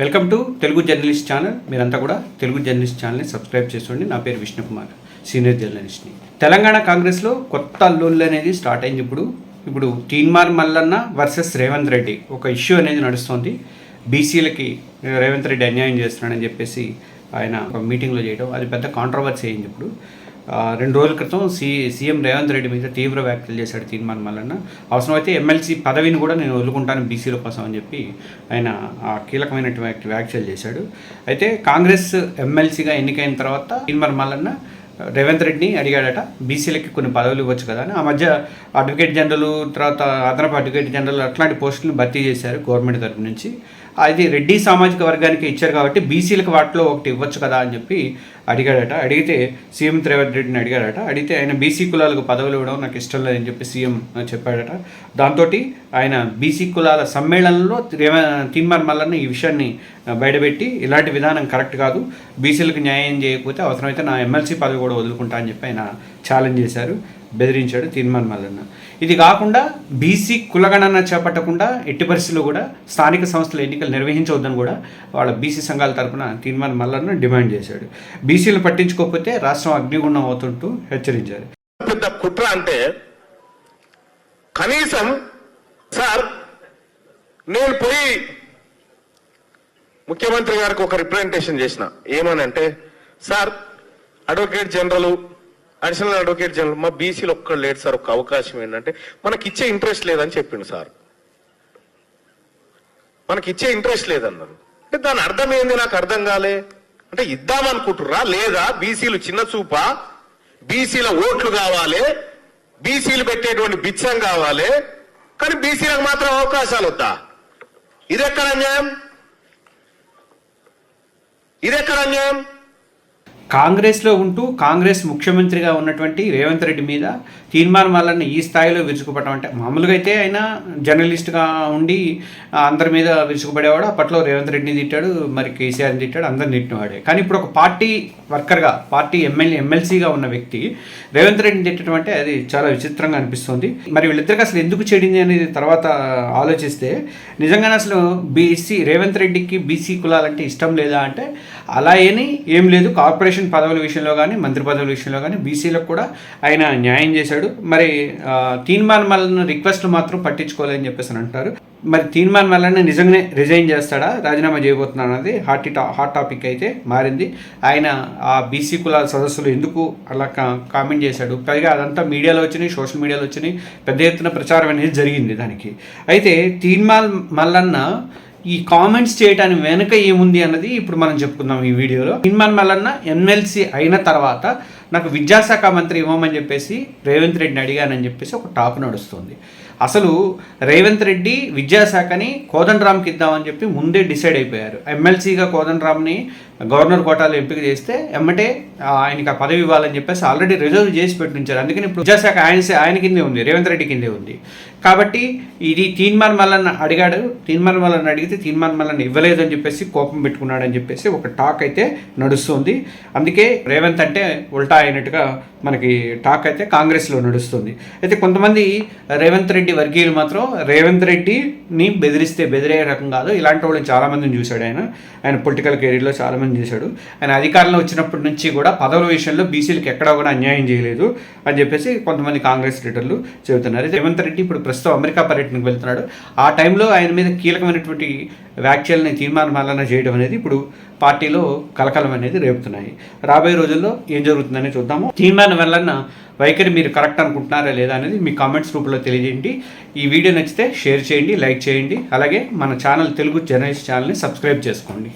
Welcome to Telugu journalist channel. మీరంతా కూడా Telugu journalist ఛానల్ని సబ్స్క్రైబ్ చేసుకోండి. నా పేరు విష్ణుకుమార్ సీనియర్ జర్నలిస్ట్ని. తెలంగాణ కాంగ్రెస్లో కొత్త అల్లుళ్ళు అనేది స్టార్ట్ అయింది ఇప్పుడు. ఇప్పుడు తీన్మార్ మల్లన్న వర్సెస్ రేవంత్ రెడ్డి ఒక ఇష్యూ అనేది నడుస్తోంది. బీసీలకి రేవంత్ రెడ్డి అన్యాయం చేస్తున్నాడని చెప్పేసి ఆయన ఒక మీటింగ్లో చేయడం అది పెద్ద కాంట్రవర్సీ అయింది ఇప్పుడు. రెండు రోజుల క్రితం సీ సీఎం రేవంత్ రెడ్డి మీద తీవ్ర వ్యాఖ్యలు చేశాడు తీర్మాన్ మల్లన్న అవసరమైతే ఎమ్మెల్సీ పదవిని కూడా నేను వదులుకుంటాను బీసీల కోసం అని చెప్పి ఆయన ఆ కీలకమైనటువంటి వ్యాఖ్యలు చేశాడు. అయితే కాంగ్రెస్ ఎమ్మెల్సీగా ఎన్నికైన తర్వాత తీర్మాన్ మల్లన్న రేవంత్ రెడ్డిని అడిగాడట బీసీలకి కొన్ని పదవులు ఇవ్వచ్చు కదా అని. ఆ మధ్య అడ్వకేట్ జనరల్ తర్వాత అదనపు అడ్వకేట్ జనరల్ అట్లాంటి పోస్టులను భర్తీ చేశారు గవర్నమెంట్ తరపు నుంచి. అది రెడ్డి సామాజిక వర్గానికి ఇచ్చారు కాబట్టి బీసీలకు వాటిలో ఒకటి ఇవ్వచ్చు కదా అని చెప్పి అడిగాడట. అడిగితే సీఎం రేవంత్ రెడ్డిని అడిగాడట. అడిగితే ఆయన బీసీ కులాలకు పదవులు ఇవ్వడం నాకు ఇష్టం లేదని చెప్పి సీఎం చెప్పాడట. దాంతో ఆయన బీసీ కులాల సమ్మేళనంలో తిమ్మర్ మల్లన్న ఈ విషయాన్ని బయటపెట్టి ఇలాంటి విధానం కరెక్ట్ కాదు. బీసీలకు న్యాయం చేయకపోతే అవసరమైతే నా ఎమ్మెల్సీ పదవి కూడా వదులుకుంటా అని చెప్పి ఆయన ఛాలెంజ్ చేశారు. బెదిరించాడు తీర్మాన్ మల్లన్న. ఇది కాకుండా బీసీ కులగణన చేపట్టకుండా ఎట్టి పరిస్థితుల్లో కూడా స్థానిక సంస్థల ఎన్నికలు నిర్వహించవద్దని కూడా వాళ్ళ బీసీ సంఘాల తరపున తీర్మాన్ మల్లన్న డిమాండ్ చేశాడు. బీసీలు పట్టించుకోకపోతే రాష్ట్రం అగ్నిగుండం అవుతుంటూ హెచ్చరించారు. పెద్ద కుట్ర అంటే కనీసం సార్ నేను పోయి ముఖ్యమంత్రి గారికి ఒక రిప్రజెంటేషన్ చేసిన. ఏమని అంటే sir advocate general additional advocate general మా బీసీలో ఒక్కడు లేడు సార్ ఒక అవకాశం ఏంటంటే మనకి ఇచ్చే ఇంట్రెస్ట్ లేదని చెప్పిండు సార్. మనకి ఇచ్చే ఇంట్రెస్ట్ లేదన్నారు. అంటే దాని అర్థం ఏంది నాకు అర్థం కాలే? అంటే ఇద్దామనుకుంటుర్రా? లేదా బీసీలు చిన్న చూపా? బీసీల ఓట్లు కావాలి? బీసీలు పెట్టేటువంటి బిచ్చం కావాలి? కానీ బీసీలకు మాత్రం అవకాశాలు వద్దా? ఇదెక్కడ అన్యాయం? ఇదెక్కడ అన్యాయం? కాంగ్రెస్లో ఉంటూ కాంగ్రెస్ ముఖ్యమంత్రిగా ఉన్నటువంటి రేవంత్ రెడ్డి మీద తీర్మానం వలన ఈ స్థాయిలో విరుచుకుపడడం అంటే మామూలుగా అయితే ఆయన జర్నలిస్ట్గా ఉండి అందరి మీద విరుచుకుపడేవాడు. అప్పట్లో రేవంత్ రెడ్డిని తిట్టాడు మరి కేసీఆర్ని తిట్టాడు అందరిని తిట్టినవాడే. కానీ ఇప్పుడు ఒక పార్టీ వర్కర్గా పార్టీ ఎమ్మెల్యే ఎమ్మెల్సీగా ఉన్న వ్యక్తి రేవంత్ రెడ్డిని తిట్టడం అంటే అది చాలా విచిత్రంగా అనిపిస్తుంది. మరి వీళ్ళిద్దరికి అసలు ఎందుకు చెడింది అనేది తర్వాత ఆలోచిస్తే నిజంగానే అసలు బీసీ రేవంత్ రెడ్డికి బీసీ కులాలంటే ఇష్టం లేదా అంటే అలా ఏని ఏం లేదు. కార్పొరేషన్ పదవుల విషయంలో కానీ మంత్రి పదవుల విషయంలో కానీ బీసీలకు కూడా ఆయన న్యాయం చేశాడు. మరి తీన్మాన్ తీర్మాన్ మల్లన్న రిక్వెస్ట్లు మాత్రం పట్టించుకోలేదని చెప్పేసి అని అంటారు. మరి తీర్మాన్ మల్లన్న నిజంగానే రిజైన్ చేస్తాడా? రాజీనామా చేయబోతున్నాడు అన్నది హాట్ హాట్ టాపిక్ అయితే మారింది. ఆయన ఆ బీసీ కులాల సదస్సులు ఎందుకు అలా కామెంట్ చేశాడు? పైగా అదంతా మీడియాలో వచ్చినాయి సోషల్ మీడియాలో వచ్చినాయి పెద్ద ఎత్తున ప్రచారం అనేది జరిగింది దానికి. అయితే తీర్మాల్ మల్లన్న ఈ కామెంట్స్ చేయడానికి వెనుక ఏముంది అన్నది ఇప్పుడు మనం చెప్పుకుందాం ఈ వీడియోలో. ఇన్మన్ మల్లన్న ఎమ్మెల్సీ అయిన తర్వాత నాకు విద్యాశాఖ మంత్రి ఇవ్వమని చెప్పేసి రేవంత్ రెడ్డిని అడిగానని చెప్పేసి ఒక టాక్ నడుస్తుంది. అసలు రేవంత్ రెడ్డి విద్యాశాఖని కోదండరామ్కి ఇద్దామని చెప్పి ముందే డిసైడ్ అయిపోయారు. ఎమ్మెల్సీగా కోదండరామ్ని గవర్నర్ కోటాలో ఎంపిక చేస్తే ఎమ్మటే ఆయనకి ఆ పదవి ఇవ్వాలని చెప్పేసి ఆల్రెడీ రిజర్వ్ చేసి పెట్టించారు. అందుకని ఇప్పుడు విద్యాశాఖ ఆయన ఆయన కిందే ఉంది రేవంత్ రెడ్డి కిందే ఉంది. కాబట్టి ఇది తీన్మాన్ మల్లన్న అడిగాడు. తీన్మాన్ మల్లన్న అడిగితే తీన్మాన్ మల్లన్న ఇవ్వలేదని చెప్పేసి కోపం పెట్టుకున్నాడని చెప్పేసి ఒక టాక్ అయితే నడుస్తుంది. అందుకే రేవంత్ అంటే ఉల్టా అయినట్టుగా మనకి టాక్ అయితే కాంగ్రెస్లో నడుస్తుంది. అయితే కొంతమంది రేవంత్ రెడ్డి వర్గీయులు మాత్రం రేవంత్ రెడ్డిని బెదిరిస్తే బెదిరే రకం కాదు. ఇలాంటి వాళ్ళని చాలామందిని చూశాడు ఆయన. ఆయన పొలిటికల్ కెరీర్లో చాలామంది చూశాడు. ఆయన అధికారంలో వచ్చినప్పటి నుంచి కూడా పదవుల విషయంలో బీసీలకు ఎక్కడా కూడా అన్యాయం చేయలేదు అని చెప్పేసి కొంతమంది కాంగ్రెస్ లీడర్లు చెబుతున్నారు. అయితే రేవంత్ రెడ్డి ఇప్పుడు ప్రస్తుతం అమెరికా పర్యటనకు వెళ్తున్నాడు. ఆ టైంలో ఆయన మీద కీలకమైనటువంటి వ్యాఖ్యల్ని తీర్మానం చేయడం అనేది ఇప్పుడు పార్టీలో కలకలం అనేది రేపుతున్నాయి. రాబోయే రోజుల్లో ఏం జరుగుతుందని చూద్దాము. తీర్మానం వలన వైఖరి మీరు కరెక్ట్ అనుకుంటున్నారా లేదా అనేది మీ కామెంట్స్ రూపంలో తెలియజేయండి. ఈ వీడియో నచ్చితే షేర్ చేయండి లైక్ చేయండి. అలాగే మన ఛానల్ తెలుగు జర్నలిస్ట్ ఛానల్ని సబ్స్క్రైబ్ చేసుకోండి.